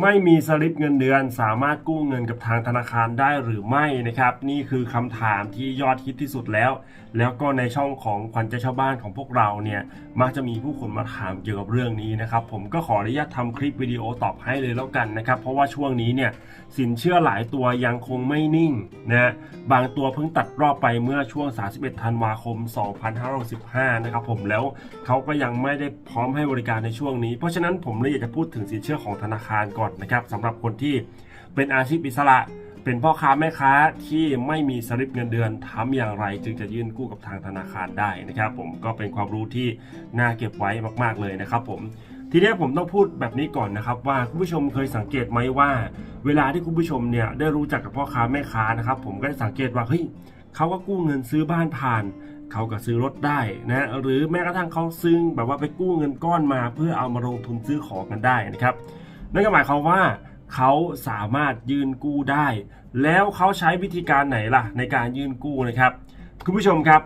ไม่มีสลิปเงินเดือน สามารถกู้เงินกับทางธนาคารได้หรือไม่นะครับ นี่คือคำถามที่ยอดฮิตที่สุดแล้ว แล้วก็ในช่องของขวัญใจชาวบ้านของพวกเราเนี่ยมักจะมีผู้คนมาถามเกี่ยวกับเรื่องนี้นะครับ ผมก็ขออนุญาตทำคลิปวิดีโอตอบให้เลยแล้วกันนะครับ เพราะว่าช่วงนี้เนี่ยสินเชื่อหลายตัวยังคงไม่นิ่งนะบางตัวเพิ่งตัดรอบไปเมื่อช่วง 31 ธันวาคม 2565 นะครับผมแล้วเขาก็ยังไม่ได้พร้อมให้บริการในช่วงนี้ เพราะฉะนั้นผมเลยอยากจะพูดถึงสินเชื่อของธนาคารก่อนนะครับสำหรับคนที่เป็นอาชีพอิสระ เป็นพ่อค้าแม่ค้าที่ไม่มีสลิปเงินเดือนทำอย่างไร จึงจะยื่นกู้กับทางธนาคารได้นะครับ ผมก็เป็นความรู้ที่น่าเก็บไว้มากๆเลยนะครับ ผมทีนี้ผมต้องพูดแบบนี้ก่อนนะครับ ว่าคุณผู้ชมเคยสังเกตไหมว่า เวลาที่คุณผู้ชมเนี่ยได้รู้จักกับพ่อค้าแม่ค้านะครับ ผมก็ได้สังเกตว่าเฮ้ยเขาก็กู้เงินซื้อบ้านผ่านเขาก็ซื้อรถได้นะหรือแม้กระทั่งเขาซื้อแบบว่าไปกู้เงินก้อนมาเพื่อเอามาลงทุนซื้อของกันได้นะครับ นั่นก็หมายความว่าเขาสามารถยืนกู้ได้ แล้วเขาใช้วิธีการไหนล่ะ ในการยืนกู้นะครับ คุณผู้ชมครับ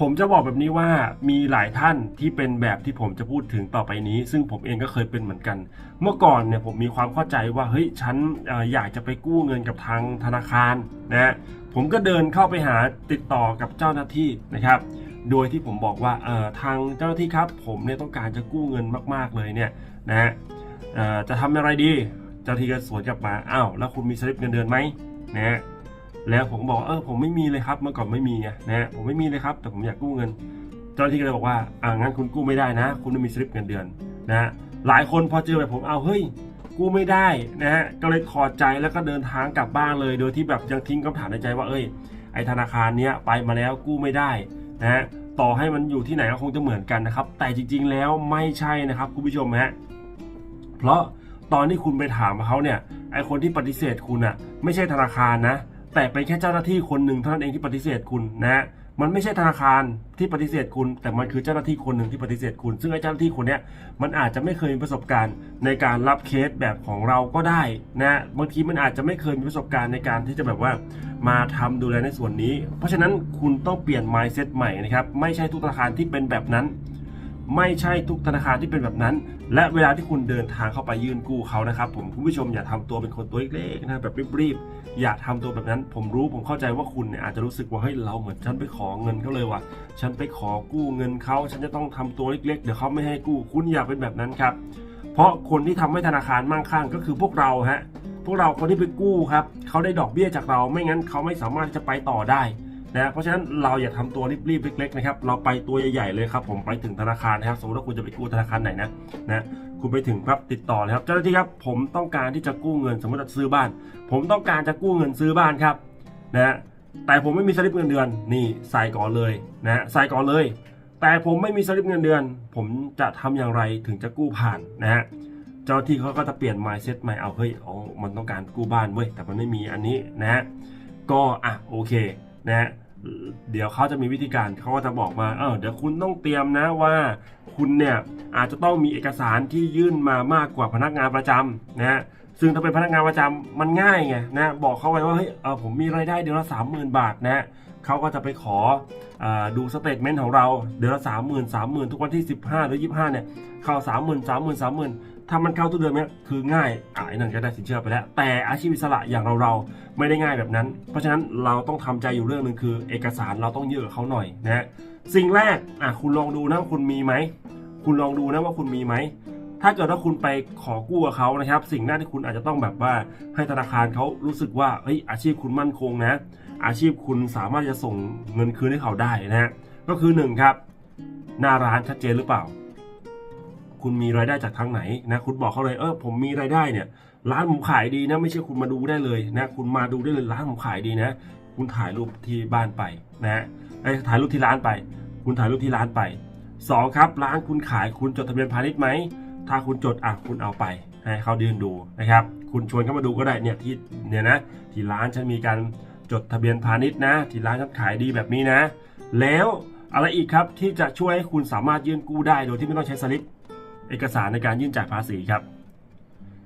ผมจะบอกแบบนี้ว่ามีหลายท่านที่เป็นแบบที่ผมจะพูดถึงต่อไปนี้ ซึ่งผมเองก็เคยเป็นเหมือนกัน เมื่อก่อนเนี่ยผมมีความเข้าใจว่าเฮ้ยฉันออยากจะไปกู้เงินกับทางธนาคารนะฮะผมก็เดินเข้าไปหาติดต่อกับเจ้าหน้าที่นะครับ โดยที่ผมบอกว่าทางเจ้าหน้าที่ครับ ผมเนี่ยต้องการจะกู้เงินมาก ๆเลยเนี่ยนะฮะ จะทำอะไรดีเจ้าที่ก็สวนกลับมาอ้าวแล้วคุณมีสลิปเงินเดือนไหมนะฮะแล้วผมบอกเออผมไม่มีเลยครับเมื่อก่อนไม่มีไงนะฮะผมไม่มีเลยครับ แต่ผมอยากกู้เงิน เจ้าที่ก็เลยบอกว่าอ่างั้นคุณกู้ไม่ได้นะ คุณไม่มีสลิปเงินเดือนนะฮะหลายคนพอเจอแบบผมเอาเฮ้ยกู้ไม่ได้นะฮะก็เลยถอดใจแล้วก็เดินทางกลับบ้านเลย โดยที่แบบยังทิ้งคำถามในใจว่าเอ้ยไอธนาคารเนี้ยไปมาแล้วกู้ไม่ได้นะฮะต่อให้มันอยู่ที่ไหนก็คงจะเหมือนกันนะครับ แต่จริง ๆ แล้วไม่ใช่นะครับคุณผู้ชมฮะ เพราะตอนที่คุณไปถามเขาเนี่ยไอคนที่ปฏิเสธคุณอะไม่ใช่ธนาคารนะ แต่เป็นแค่เจ้าหน้าที่คนหนึ่งเท่านั้นเองที่ปฏิเสธคุณนะมันไม่ใช่ธนาคารที่ปฏิเสธคุณ แต่มันคือเจ้าหน้าที่คนหนึ่งที่ปฏิเสธคุณ ซึ่งไอ้เจ้าหน้าที่คนนี้มันอาจจะไม่เคยมีประสบการณ์ในการรับเคสแบบของเราก็ได้นะบางทีมันอาจจะไม่เคยมีประสบการณ์ในการที่จะแบบว่ามาทำดูแลในส่วนนี้ เพราะฉะนั้นคุณต้องเปลี่ยน mindset ใหม่นะครับไม่ใช่ทุกธนาคารที่เป็นแบบนั้น ไม่ใช่ทุกธนาคารที่เป็นแบบนั้น และเวลาที่คุณเดินทางเข้าไปยื่นกู้เขานะครับผมคุณผู้ชมอย่าทำตัวเป็นคนตัวเล็กๆนะแบบรีบๆอย่าทำตัวแบบนั้น ผมรู้ผมเข้าใจว่าคุณเนี่ยอาจจะรู้สึกว่าเฮ้ยเราเหมือนฉันไปขอเงินเขาเลยว่ะฉันไปขอกู้เงินเขาฉันจะต้องทำตัวเล็กๆเดี๋ยวเขาไม่ให้กู้คุณอย่าเป็นแบบนั้นครับเพราะคนที่ทำให้ธนาคารมั่งคั่งก็คือพวกเราฮะพวกเราคนที่ไปกู้ครับเขาได้ดอกเบี้ยจากเราไม่งั้นเขาไม่สามารถจะไปต่อได้ นะเพราะฉะนั้นเราอย่าทำตัวรีบๆเล็กๆนะครับเราไปตัวใหญ่ๆเลยครับผมไปถึงธนาคารนะครับสมมติว่าคุณจะไปกู้ธนาคารไหนนะนะคุณไปถึงครับติดต่อเลยครับเจ้าหน้าที่ครับผมต้องการที่จะกู้เงินสมมติว่าซื้อบ้าน ผมต้องการจะกู้เงินซื้อบ้านครับนะแต่ผมไม่มีสลิปเงินเดือนนี่ใส่ก่อนเลยนะใส่ก่อนเลย แต่ผมไม่มีสลิปเงินเดือน ผมจะทำอย่างไรถึงจะกู้ผ่านนะฮะเจ้าหน้าที่เขาก็จะเปลี่ยน mindset ใหม่เอาเฮ้ยอ๋อมันต้องการกู้บ้านเว้ยแต่มันไม่มีอันนี้นะฮะก็อะโอเคนะฮะ เดี๋ยวเขาจะมีวิธีการเขาก็จะบอกมาเออเดี๋ยวคุณต้องเตรียมนะว่า คุณเนี่ยอาจจะต้องมีเอกสารที่ยื่นมามากกว่าพนักงานประจำนะฮะซึ่งถ้าเป็นพนักงานประจำมันง่ายไงนะบอกเขาไว้ว่าเฮ้ยเออผมมีรายได้เดือนละสามหมื่นบาทนะเขาก็จะไปขออดูสเตทเมนต์ของเราเดือนละสามหมื่นสามหมื่นทุกวันที่15หรือ25เนี่ยเข้าสามหมื่นสามหมื่นสามหมื่น ถ้ามันเข้าทุกเดือนเนี่ยคือง่ายอ่าไอ้นั่นก็ได้สินเชื่อไปแล้ว แต่อาชีพอิสระอย่างเราเราไม่ได้ง่ายแบบนั้น เพราะฉะนั้นเราต้องทำใจอยู่เรื่องหนึ่งคือ เอกสารเราต้องเยอะเขาหน่อยนะฮะสิ่งแรกอะคุณลองดูนะว่าคุณมีไหมคุณลองดูนะว่าคุณมีไหมถ้าเกิดว่าคุณไปขอกู้เขานะครับ สิ่งแรกที่คุณอาจจะต้องแบบว่าให้ธนาคารเขารู้สึกว่าเฮ้ยอาชีพคุณมั่นคงนะ อาชีพคุณสามารถจะส่งเงินคืนให้เขาได้นะฮะก็คือหนึ่งครับหน้าร้านชัดเจนหรือเปล่า คุณมีรายได้จากทางไหนนะคุณบอกเขาเลยเออผมมีรายได้เนี่ยร้านผมขายดีนะ ไม่ใช่คุณมาดูได้เลยนะคุณมาดูได้เลยร้านผมขายดีนะ คุณถ่ายรูปที่บ้านไปนะฮะเอ้ถ่ายรูปที่ร้านไป คุณถ่ายรูปที่ร้านไปสองครับ ร้านคุณขายคุณจดทะเบียนพาณิชย์ไหมถ้าคุณจดอะคุณเอาไปให้เขายืนดูนะครับ คุณชวนเข้ามาดูก็ได้เนี่ยที่เนี่ยนะที่ร้านฉันมีการจดทะเบียนพาณิชย์นะ ที่ร้านฉันขายดีแบบนี้นะ แล้วอะไรอีกครับที่จะช่วยให้คุณสามารถยื่นกู้ได้โดยที่ไม่ต้องใช้สลิป เอกสารในการยื่นจ่ายภาษีครับ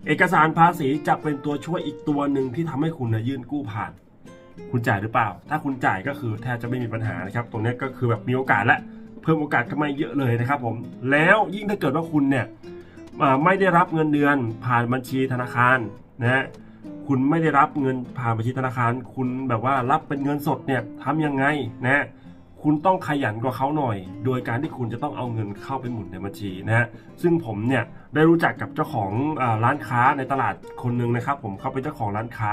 เอกสารภาษีจะเป็นตัวช่วยอีกตัวหนึ่งที่ทำให้คุณนะยื่นกู้ผ่าน คุณจ่ายหรือเปล่า ถ้าคุณจ่ายก็คือแทบจะไม่มีปัญหานะครับ ตรงนี้ก็คือแบบมีโอกาสและเพิ่มโอกาสขึ้นมาเยอะเลยนะครับผมแล้วยิ่งถ้าเกิดว่าคุณเนี่ยอ่าไม่ได้รับเงินเดือนผ่านบัญชีธนาคารนะฮะคุณไม่ได้รับเงินผ่านบัญชีธนาคาร คุณแบบว่ารับเป็นเงินสดเนี่ยทำยังไงนะ คุณต้องขยันกว่าเขาหน่อย โดยการที่คุณจะต้องเอาเงินเข้าไปหมุนในบัญชีนะฮะซึ่งผมเนี่ยได้รู้จักกับเจ้าของอร้านค้าในตลาดคนหนึ่งนะครับ ผมเขาเป็นเจ้าของร้านค้า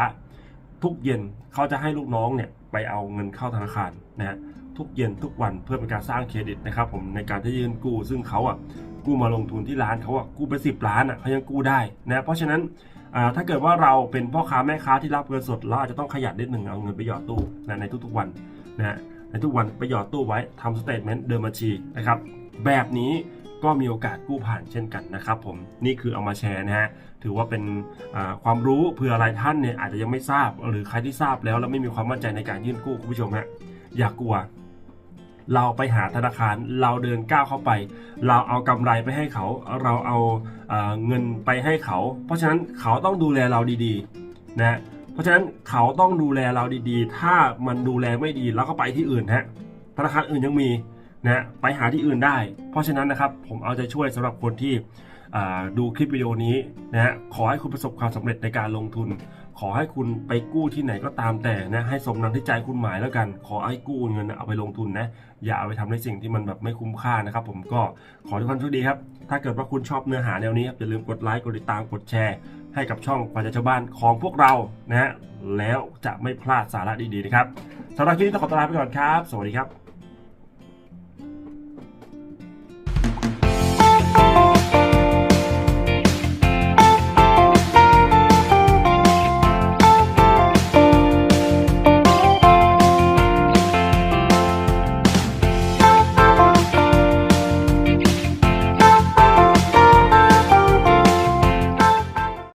ทุกเย็นเขาจะให้ลูกน้องเนี่ยไปเอาเงินเข้าธนาคารนะฮะทุกเย็นทุกวันเพื่อเป็นการสร้างเครดิตนะครับผมในการที่ยืนกู้ ซึ่งเขาอะกู้มาลงทุนที่ร้านเขาอะกู้ไปสิบล้านอะเขายังกู้ได้นะเพราะฉะนั้นถ้าเกิดว่าเราเป็นพ่อค้าแม่ค้าที่รับเงินสดเราอาจจะต้องขยันนิดหนึ่งเอาเงินไปหยอดตู้นะในทุกๆวันนะฮะ ในทุกวันไปหยอดตู้ไว้ทำสเตทเมนต์เดินบัญชีนะครับแบบนี้ก็มีโอกาสกู้ผ่านเช่นกันนะครับผมนี่คือเอามาแชร์นะฮะถือว่าเป็นความรู้เผื่ออะไรท่านเนี่ยอาจจะยังไม่ทราบ หรือใครที่ทราบแล้วแล้วไม่มีความมั่นใจในการยื่นกู้คุณผู้ชมฮะอย่ากกลัว เราไปหาธนาคารเราเดินก้าวเข้าไป เราเอากำไรไปให้เขา เราเอาเอ่อเงินไปให้เขา เพราะฉะนั้นเขาต้องดูแลเราดีๆนะ เพราะฉะนั้นเขาต้องดูแลเราดีๆ ถ้ามันดูแลไม่ดีเราก็ไปที่อื่นฮะธนาคารอื่นยังมีนะไปหาที่อื่นได้ เพราะฉะนั้นนะครับผมเอาใจช่วยสำหรับคนที่ดูคลิปวิดีโอนี้นะฮะขอให้คุณประสบความสำเร็จในการลงทุน ขอให้คุณไปกู้ที่ไหนก็ตามแต่นะ ให้สมดังที่ใจคุณหมายแล้วกัน ขอให้กู้เงินเอาไปลงทุนนะ อย่าเอาไปทำในสิ่งที่มันแบบไม่คุ้มค่านะครับ ผมก็ขอทุกท่านโชคดีครับ ถ้าเกิดว่าคุณชอบเนื้อหาแนวนี้ครับอย่าลืมกดไลค์กดติดตามกดแชร์ ให้กับช่องควาจะชาวบ้านของพวกเรานะแล้วจะไม่พลาดสาระดีๆนะครับสำหรับคลิปนี้ต้องขอตลาไปก่อนครับ สวัสดีครับ